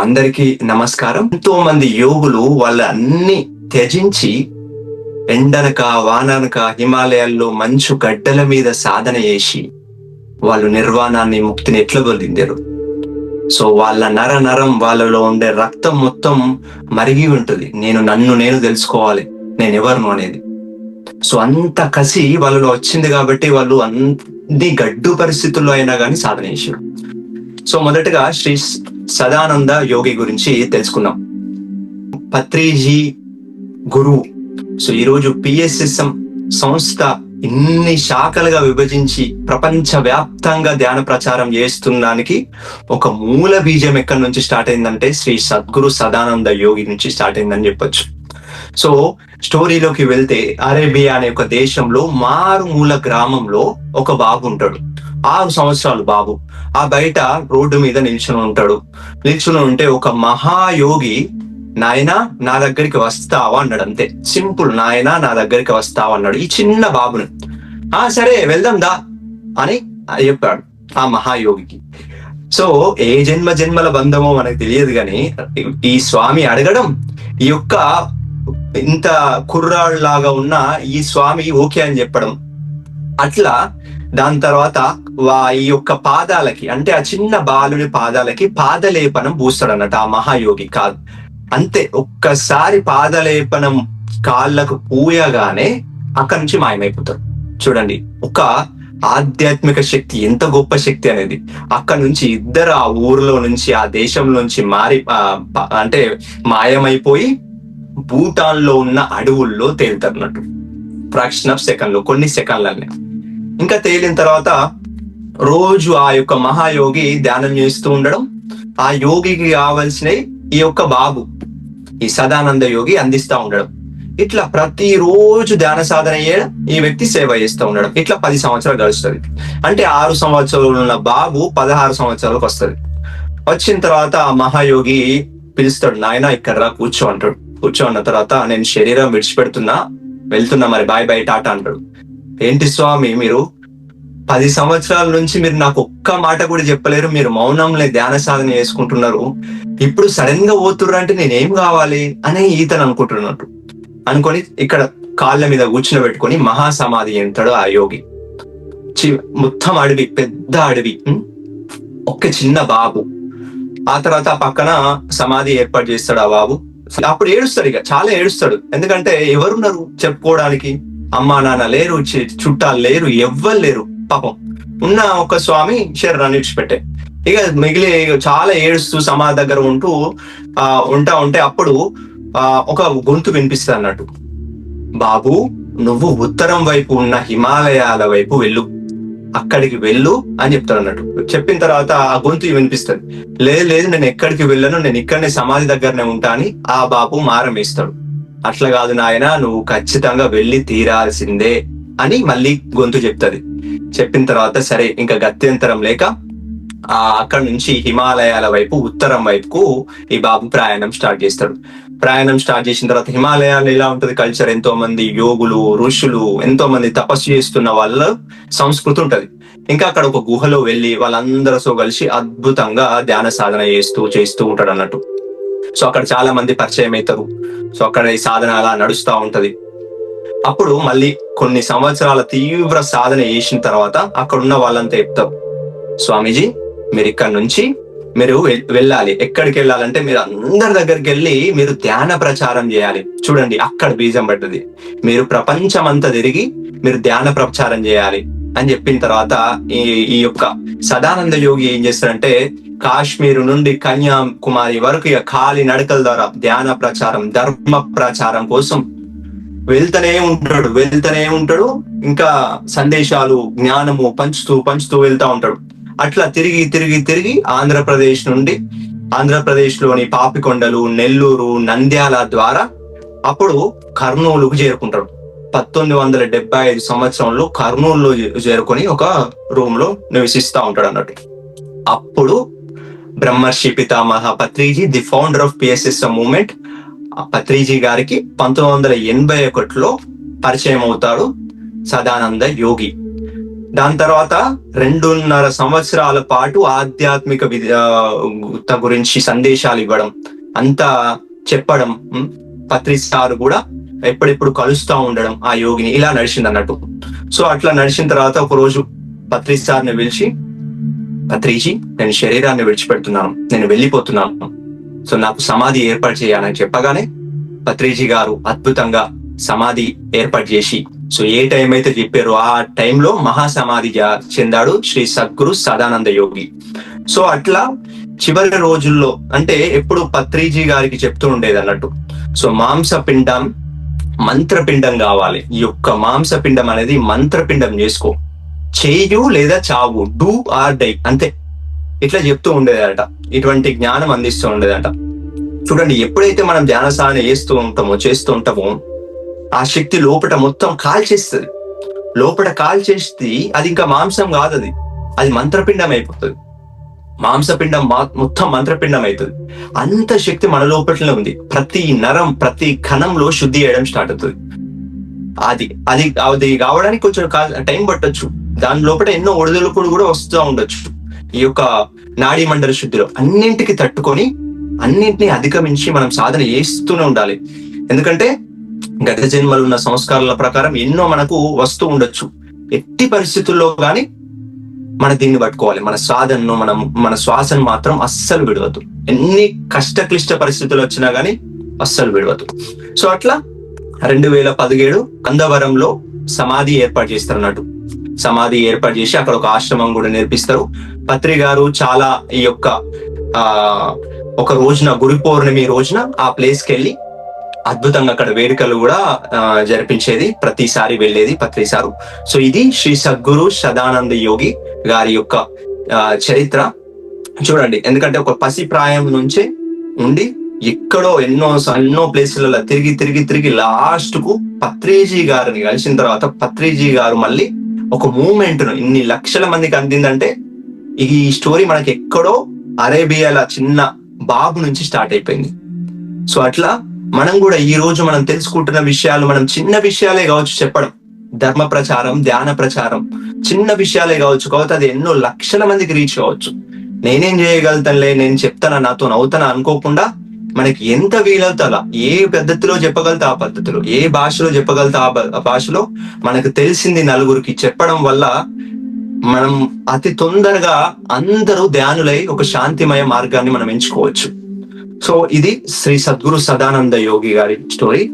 అందరికీ నమస్కారం. ఎంతో మంది యోగులు వాళ్ళ అన్ని త్యజించి ఎండనక వాననక హిమాలయాల్లో మంచు గడ్డల మీద సాధన చేసి వాళ్ళు నిర్వాణాన్ని ముక్తిని ఎట్లా పొందిందారు? సో వాళ్ళ నర నరం వాళ్ళలో ఉండే రక్తం మొత్తం మరిగి ఉంటుంది. నేను నన్ను నేను తెలుసుకోవాలి. నేను ఎవరును అనేది. సో అంత కసి వాళ్ళలో వచ్చింది కాబట్టి వాళ్ళు అన్ని గడ్డు పరిస్థితుల్లో అయినా కానీ సాధన చేశారు సో మొదటగా శ్రీ సదానంద యోగి గురించి తెలుసుకున్నాం. పత్రిజీ గురువు. సో ఈరోజు పిఎస్ఎస్ఎం సంస్థ ఇన్ని శాఖలుగా విభజించి ప్రపంచ వ్యాప్తంగా ధ్యాన ప్రచారం చేస్తున్నానికి ఒక మూల బీజం ఎక్కడి నుంచి స్టార్ట్ అయిందంటే శ్రీ సద్గురు సదానంద యోగి నుంచి స్టార్ట్ అయిందని చెప్పొచ్చు. సో స్టోరీలోకి వెళ్తే అరేబియా అనే ఒక దేశంలో మారుమూల గ్రామంలో ఒక బాబు ఉంటాడు. ఆరు సంవత్సరాలు బాబు. ఆ బయట రోడ్డు మీద నిల్చుని ఉంటాడు. నిల్చుని ఉంటే ఒక మహాయోగి నాయనా నా దగ్గరికి వస్తావా? అన్నాడు అంతే. సింపుల్ నాయనా నా దగ్గరికి వస్తావా? అన్నాడు ఈ చిన్న బాబుని. ఆ సరే వెళ్దాం దా అని చెప్పాడు ఆ మహాయోగికి. సో ఏ జన్మ జన్మల బంధమో మనకు తెలియదు కానీ ఈ స్వామి అడగడం ఈ యొక్క ఇంత కుర్రాళ్ళలాగా ఉన్న ఈ స్వామి ఓకే అని చెప్పడం. అట్లా దాని తర్వాత ఈ యొక్క పాదాలకి అంటే ఆ చిన్న బాలుని పాదాలకి పాదలేపనం పూస్తాడు అన్నట్టు ఆ మహాయోగి కాదు అంతే. ఒక్కసారి పాదలేపనం కాళ్ళకు పూయగానే అక్కడి నుంచి మాయమైపోతారు చూడండి ఒక ఆధ్యాత్మిక శక్తి ఎంత గొప్ప శక్తి అనేది. అక్కడ నుంచి ఇద్దరు ఆ ఊర్లో నుంచి ఆ దేశం నుంచి మారి అంటే మాయమైపోయి భూటాన్లో ఉన్న అడవుల్లో తేలుతారన్నట్టు ఫ్రాక్షన్ ఆఫ్ సెకండ్లో కొన్ని సెకండ్లనే. ఇంకా తేలిన తర్వాత రోజు ఆ యొక్క మహాయోగి ధ్యానం చేస్తూ ఉండడం ఆ యోగికి కావలసినవి ఈ యొక్క బాబు ఈ సదానంద యోగి అందిస్తా ఉండడం. ఇట్లా ప్రతి రోజు ధ్యాన సాధన చేయడం ఈ వ్యక్తి సేవ చేస్తూ ఉండడం. ఇట్లా పది సంవత్సరాలు గడుస్తుంది. అంటే ఆరు సంవత్సరాలు ఉన్న బాబు పదహారు సంవత్సరాలకు వస్తుంది. వచ్చిన తర్వాత ఆ మహాయోగి పిలుస్తాడు నాయన ఇక్కడ రా కూర్చో అంటాడు. కూర్చో అన్న తర్వాత నేను శరీరం విడిచిపెడుతున్నా వెళ్తున్నా మరి బాయ్ బాయ్ టాటా అంటాడు. ఏంటి స్వామి మీరు పది సంవత్సరాల నుంచి మీరు నాకు ఒక్క మాట కూడా చెప్పలేరు. మీరు మౌనంలో ధ్యాన సాధన చేసుకుంటున్నారు. ఇప్పుడు సడన్గా పోతుర్రు అంటే నేనేం కావాలి అని ఈతను అనుకుంటున్నట్టు అనుకొని ఇక్కడ కాళ్ళ మీద కూర్చుని పెట్టుకొని మహాసమాధి ఎంతాడు ఆ యోగి. చి- మొత్తం అడవి పెద్ద అడవి ఒక చిన్న బాబు. ఆ తర్వాత ఆ పక్కన సమాధి ఏర్పాటు చేస్తాడు ఆ బాబు. అప్పుడు ఏడుస్తాడు ఇక చాలా ఏడుస్తాడు. ఎందుకంటే ఎవరున్నారు చెప్పుకోవడానికి? అమ్మా నాన్న లేరు చుట్టాలు లేరు ఎవ్వరు లేరు. పాపం. ఉన్న ఒక స్వామి శరీరాన్ని విడిచిపెట్టే. ఇక మిగిలి చాలా ఏడుస్తూ సమాధి దగ్గర ఉంటూ ఆ ఉంటా ఉంటే అప్పుడు ఆ ఒక గొంతు వినిపిస్తుంది అన్నట్టు. బాబు నువ్వు ఉత్తరం వైపు ఉన్న హిమాలయాల వైపు వెళ్ళు. అక్కడికి వెళ్ళు అని చెప్తాడు అన్నట్టు. చెప్పిన తర్వాత ఆ గొంతు వినిపిస్తుంది. లేదు లేదు నేను ఎక్కడికి వెళ్ళను నేను ఇక్కడనే సమాధి దగ్గరనే ఉంటా అని ఆ బాబు మారం వేస్తాడు. అట్లా కాదు నాయన నువ్వు ఖచ్చితంగా వెళ్ళి తీరాల్సిందే. అని మళ్ళీ గొంతు చెప్తది. చెప్పిన తర్వాత సరే ఇంకా గత్యంతరం లేక ఆ అక్కడ నుంచి హిమాలయాల వైపు ఉత్తరం వైపుకు ఈ బాబు ప్రయాణం స్టార్ట్ చేస్తాడు. ప్రయాణం స్టార్ట్ చేసిన తర్వాత హిమాలయాలు ఎలా ఉంటది? కల్చర్ ఎంతో మంది యోగులు ఋషులు ఎంతో మంది తపస్సు చేస్తున్న వాళ్ళ సంస్కృతి ఉంటది. ఇంకా అక్కడ ఒక గుహలో వెళ్ళి వాళ్ళందరితో కలిసి అద్భుతంగా ధ్యాన సాధన చేస్తూ చేస్తూ ఉంటాడు అన్నట్టు. సో అక్కడ చాలా మంది పరిచయం అవుతారు సో అక్కడ ఈ సాధన అలా నడుస్తూ ఉంటది. అప్పుడు మళ్ళీ కొన్ని సంవత్సరాల తీవ్ర సాధన చేసిన తర్వాత అక్కడ ఉన్న వాళ్ళంతా చెప్తాం స్వామీజీ మీరు ఇక్కడ నుంచి మీరు వెళ్ళాలి. ఎక్కడికి వెళ్ళాలంటే మీరు అందరి దగ్గరికి వెళ్ళి మీరు ధ్యాన ప్రచారం చేయాలి. చూడండి అక్కడ బీజం పడ్డది. మీరు ప్రపంచం అంతా తిరిగి మీరు ధ్యాన ప్రచారం చేయాలి. అని చెప్పిన తర్వాత ఈ ఈ యొక్క సదానంద యోగి ఏం చేస్తారంటే కాశ్మీర్ నుండి కన్యాకుమారి వరకు ఇక ఖాళీ నడకల ద్వారా ధ్యాన ప్రచారం ధర్మ ప్రచారం కోసం వెళ్తూనే ఉంటాడు వెళ్తూనే ఉంటాడు. ఇంకా సందేశాలు జ్ఞానము పంచుతూ పంచుతూ వెళ్తా ఉంటాడు. అట్లా తిరిగి తిరిగి తిరిగి ఆంధ్రప్రదేశ్ నుండి ఆంధ్రప్రదేశ్లోని పాపికొండలు నెల్లూరు నంద్యాల ద్వారా అప్పుడు కర్నూలుకు చేరుకుంటాడు. పంతొమ్మిది వందల డెబ్బై ఐదు సంవత్సరంలో కర్నూలులో చేరుకొని ఒక రూమ్లో నివసిస్తూ ఉంటాడు అన్నట్టు. అప్పుడు Brahmarshi Pitamaha Patriji the founder of PSS movement Patriji గారికి పంతొమ్మిది వందల ఎనభై ఒకటిలో పరిచయం అవుతాడు సదానంద యోగి. దాని తర్వాత రెండున్నర సంవత్సరాల పాటు ఆధ్యాత్మిక విద్య గురించి సందేశాలు ఇవ్వడం అంతా చెప్పడం పత్రిస్తారు కూడా ఎప్పుడెప్పుడు కలుస్తా ఉండడం ఆ యోగిని ఇలా నడిచింది అన్నట్టు. సో అట్లా నడిచిన తర్వాత ఒక రోజు పత్రి పిలిచి పత్రిజీ నేను శరీరాన్ని విడిచిపెడుతున్నాను నేను వెళ్ళిపోతున్నాను సో నాకు సమాధి ఏర్పాటు చేయాలని చెప్పగానే పత్రిజీ గారు అద్భుతంగా సమాధి ఏర్పాటు చేసి సో ఏ టైం అయితే చెప్పారో ఆ టైంలో మహాసమాధి చెందాడు శ్రీ సద్గురు సదానంద యోగి. సో అట్లా చివరి రోజుల్లో అంటే ఎప్పుడు పత్రిజీ గారికి చెప్తూ ఉండేది అన్నట్టు. సో మాంసపిండం మంత్రపిండం కావాలి. ఈ యొక్క మాంసపిండం అనేది మంత్రపిండం చేసుకో. చేయు లేదా చావు డూ ఆర్ డై అంతే. ఇట్లా చెప్తూ ఉండేదట. ఇటువంటి జ్ఞానం అందిస్తూ ఉండేదట. చూడండి ఎప్పుడైతే మనం ధ్యాన సాధన చేస్తూ ఉంటామో చేస్తూ ఉంటామో ఆ శక్తి లోపట మొత్తం కాల్చేస్తుంది. లోపల కాల్చేస్తే అది ఇంకా మాంసం కాదు అది. అది మంత్రపిండం అయిపోతుంది. మాంసపిండం మొత్తం మంత్రపిండం అవుతుంది అంత శక్తి మన లోపలనే ఉంది. ప్రతి నరం ప్రతి కణంలో శుద్ధి చేయడం స్టార్ట్ అవుతుంది. అది అది అది కావడానికి కొంచెం టైం పట్టొచ్చు. దాని లోపల ఎన్నో ఒడిదుడుకులు కూడా వస్తూ ఉండొచ్చు. ఈ యొక్క నాడీ మండల శుద్ధిలో అన్నింటికి తట్టుకొని అన్నింటినీ అధిగమించి మనం సాధన చేస్తూనే ఉండాలి. ఎందుకంటే గత జన్మలు ఉన్న సంస్కారాల ప్రకారం ఎన్నో మనకు వస్తూ ఉండొచ్చు. ఎట్టి పరిస్థితుల్లో కానీ మన దీన్ని పట్టుకోవాలి. మన సాధనను మనం మన శ్వాసను మాత్రం అస్సలు విడవద్దు. ఎన్ని కష్ట క్లిష్ట పరిస్థితులు వచ్చినా కానీ అస్సలు విడవద్దు. సో అట్లా రెండు వేల పదిహేడు అందవరంలో సమాధి ఏర్పాటు చేస్తారు అన్నట్టు. సమాధి ఏర్పాటు చేసి అక్కడ ఒక ఆశ్రమం కూడా నేర్పిస్తారు. పత్రి గారు చాలా ఈ యొక్క ఆ ఒక రోజున గురు పౌర్ణమి రోజున ఆ ప్లేస్కి వెళ్ళి అద్భుతంగా అక్కడ వేడుకలు కూడా జరిపించేది ప్రతిసారి వెళ్ళేది పత్రిసారు సో ఇది శ్రీ సద్గురు సదానంద యోగి గారి యొక్క ఆ, చరిత్ర. చూడండి ఎందుకంటే ఒక పసి ప్రాయం నుంచే ఉండి ఎక్కడో ఎన్నో ఎన్నో ప్లేసులలో తిరిగి తిరిగి తిరిగి లాస్ట్కు పత్రిజీ గారిని కలిసిన తర్వాత పత్రిజీ గారు మళ్ళీ ఒక మూమెంట్ను ఇన్ని లక్షల మందికి అందిందంటే ఈ స్టోరీ మనకి ఎక్కడో అరేబియాల చిన్న బాబు నుంచి స్టార్ట్ అయిపోయింది. సో అట్లా మనం కూడా ఈ రోజు మనం తెలుసుకుంటున్న విషయాలు మనం చిన్న విషయాలే కావచ్చు చెప్పడం. ధర్మ ప్రచారం ధ్యాన ప్రచారం చిన్న విషయాలే కావచ్చు కాబట్టి అది ఎన్నో లక్షల మందికి రీచ్ కావచ్చు. నేనేం చేయగలుగుతానులే నేను చెప్తానా నాతో నవ్వుతానా అనుకోకుండా మనకి ఎంత వీలవుతా ఏ పద్ధతిలో చెప్పగలుగుతా ఆ పద్ధతిలో ఏ భాషలో చెప్పగలుగుతా ఆ ఆ భాషలో మనకు తెలిసింది నలుగురికి చెప్పడం వల్ల మనం అతి తొందరగా అందరూ ధ్యానులై ఒక శాంతిమయ మార్గాన్ని మనం ఎంచుకోవచ్చు. సో ఇది శ్రీ సద్గురు సదానంద యోగి గారి స్టోరీ.